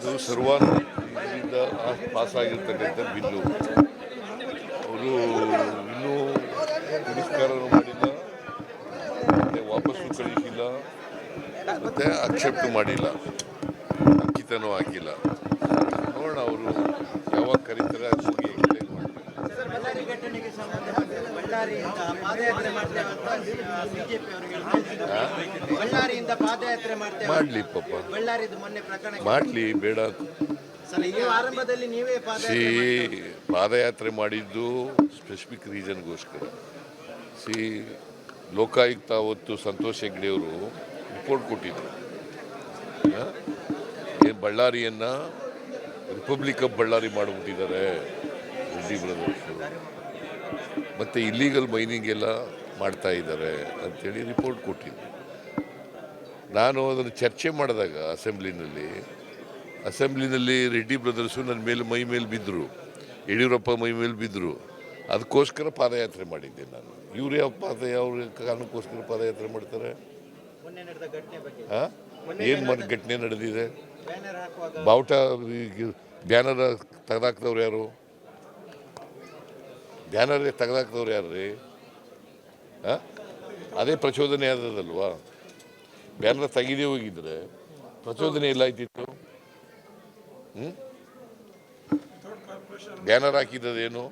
ಅದು ಸರ್ವಾನುಮತದಿಂದ ಪಾಸ್ ಆಗಿರ್ತಕ್ಕಂಥ ಬಿಲ್ಲು. ಅವರು ಇನ್ನೂ ತಿರಸ್ಕಾರನೂ ಮಾಡಿಲ್ಲ, ಮತ್ತೆ ವಾಪಸ್ಸು ಕಳಿಸಿಲ್ಲ, ಮತ್ತೆ ಅಕ್ಸೆಪ್ಟ್ ಮಾಡಿಲ್ಲ. ಅಂಕಿತನೂ ಹಾಕಿಲ್ಲ. ನೋಡೋಣ ಅವರು ಯಾವಾಗ ಕರೀತಾರೆ ಹೋಗಿ ಮಾಡ್ತಾರೆ. ಬಳ್ಳಾರಿಯಿಂದ ಪಾದಯಾತ್ರೆ ಮಾಡ್ತೇವೆ ಅಂತ ಬಿಜೆಪಿ ಅವರು ಬಳ್ಳಾರಿಯಿಂದ ಪಾದಯಾತ್ರೆ ಮಾಡ್ತೇವೆ ಮಾಡ್ಲಿ ಪಾಪ. ಬಳ್ಳಾರಿದು ಮೊನ್ನೆ ಪ್ರಕರಣ ಮಾಡ್ಲಿ ಬೇಡ. ಸರ್ ಈ ಆರಂಭದಲ್ಲಿ ನೀವೇ ಸಿ ಪಾದಯಾತ್ರೆ ಮಾಡಿದ್ದು ಸ್ಪೆಸಿಫಿಕ್ ರೀಸನ್ಗೋಸ್ಕರ ಸಿ ಲೋಕಾಯುಕ್ತ ಅವತ್ತು ಸಂತೋಷ್ ಹೆಗ್ಡೆಯವರು ರಿಪೋರ್ಟ್ ಕೊಟ್ಟಿದ್ರು. ಏನು ಬಳ್ಳಾರಿಯನ್ನು ರಿಪಬ್ಲಿಕ್ ಆಫ್ ಬಳ್ಳಾರಿ ಮಾಡಿಬಿಟ್ಟಿದ್ದಾರೆ ರೆಡ್ಡಿ ಬ್ರದರ್ಸು. ಮತ್ತು ಇಲ್ಲೀಗಲ್ ಮೈನಿಂಗ್ ಎಲ್ಲ ಮಾಡ್ತಾ ಇದ್ದಾರೆ ಅಂಥೇಳಿ ರಿಪೋರ್ಟ್ ಕೊಟ್ಟಿದ್ದೆ ನಾನು ಅದನ್ನು ಚರ್ಚೆ ಮಾಡಿದಾಗ ಅಸೆಂಬ್ಲಿನಲ್ಲಿ ಅಸೆಂಬ್ಲಿನಲ್ಲಿ ರೆಡ್ಡಿ ಬ್ರದರ್ಸು ನನ್ನ ಮೇಲೆ ಮೈ ಮೇಲೆ ಬಿದ್ದರು. ಯಡಿಯೂರಪ್ಪ ಮೈ ಮೇಲೆ ಬಿದ್ದರು. ಅದಕ್ಕೋಸ್ಕರ ಪಾದಯಾತ್ರೆ ಮಾಡಿದ್ದೆ ನಾನು. ಇವ್ರು ಯಾವ ಪಾದ ಯಾವ ಕಾರಣಕ್ಕೋಸ್ಕರ ಪಾದಯಾತ್ರೆ ಮಾಡ್ತಾರೆ? ಹಾಂ? ಏನು ಮಾಡಿ ಘಟನೆ ನಡೆದಿದೆ? ಬಾವುಟ ಬ್ಯಾನರ್ ತೆಗೆದಾಕ್ದವ್ರು ಯಾರು? ಬ್ಯಾನರ್ ತೆಗೆದಾಕ್ದವ್ರು ಯಾರು ರೀ ಹಾಂ? ಅದೇ ಪ್ರಚೋದನೆ ಆದದಲ್ವಾ ಬ್ಯಾನರ್ ತೆಗೆದೇ ಹೋಗಿದ್ರೆ ಪ್ರಚೋದನೆ ಇಲ್ಲ ಆಯ್ತಿತ್ತು ಹ್ಞೂ ಬ್ಯಾನರ್ ಹಾಕಿದ್ದದೇನು?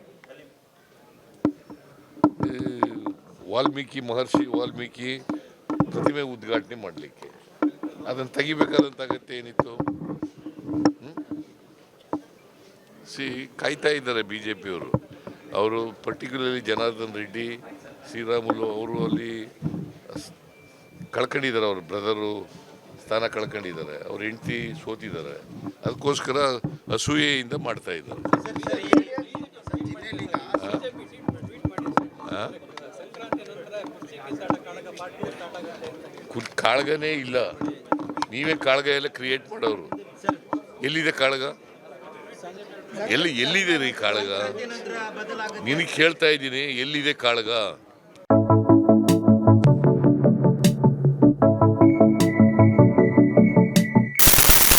ವಾಲ್ಮೀಕಿ ಮಹರ್ಷಿ, ವಾಲ್ಮೀಕಿ ಪ್ರತಿಮೆ ಉದ್ಘಾಟನೆ ಮಾಡಲಿಕ್ಕೆ. ಅದನ್ನು ತೆಗಿಬೇಕಾದಂಥ ಅಗತ್ಯ ಏನಿತ್ತು? ಸಿ, ಕಾಯ್ತಾ ಇದ್ದಾರೆ ಬಿ ಜೆ ಪಿಯವರು ಅವರು ಪರ್ಟಿಕ್ಯುಲರ್ಲಿ ಜನಾರ್ದನ್ ರೆಡ್ಡಿ, ಶ್ರೀರಾಮುಲು ಅವರು ಅಲ್ಲಿ ಕಳ್ಕೊಂಡಿದ್ದಾರೆ, ಅವ್ರ ಬ್ರದರು ಸ್ಥಾನ ಕಳ್ಕೊಂಡಿದ್ದಾರೆ, ಅವ್ರ ಹೆಂಡತಿ ಸೋತಿದ್ದಾರೆ. ಅದಕ್ಕೋಸ್ಕರ ಅಸೂಯೆಯಿಂದ ಮಾಡ್ತಾ ಇದ್ದಾರೆ. ಕಾಳಗನೇ ಇಲ್ಲ. ನೀವೇ ಕಾಳಗ ಎಲ್ಲ ಕ್ರಿಯೇಟ್ ಮಾಡೋರು. ಎಲ್ಲಿದೆ ಕಾಳಗ? ಎಲ್ಲಿ ಎಲ್ಲಿದೆ ರೀ ಕಾಳಗ? ನಿನಗೆ ಕೇಳ್ತಾ ಇದ್ದೀನಿ ಎಲ್ಲಿದೆ ಕಾಳಗ?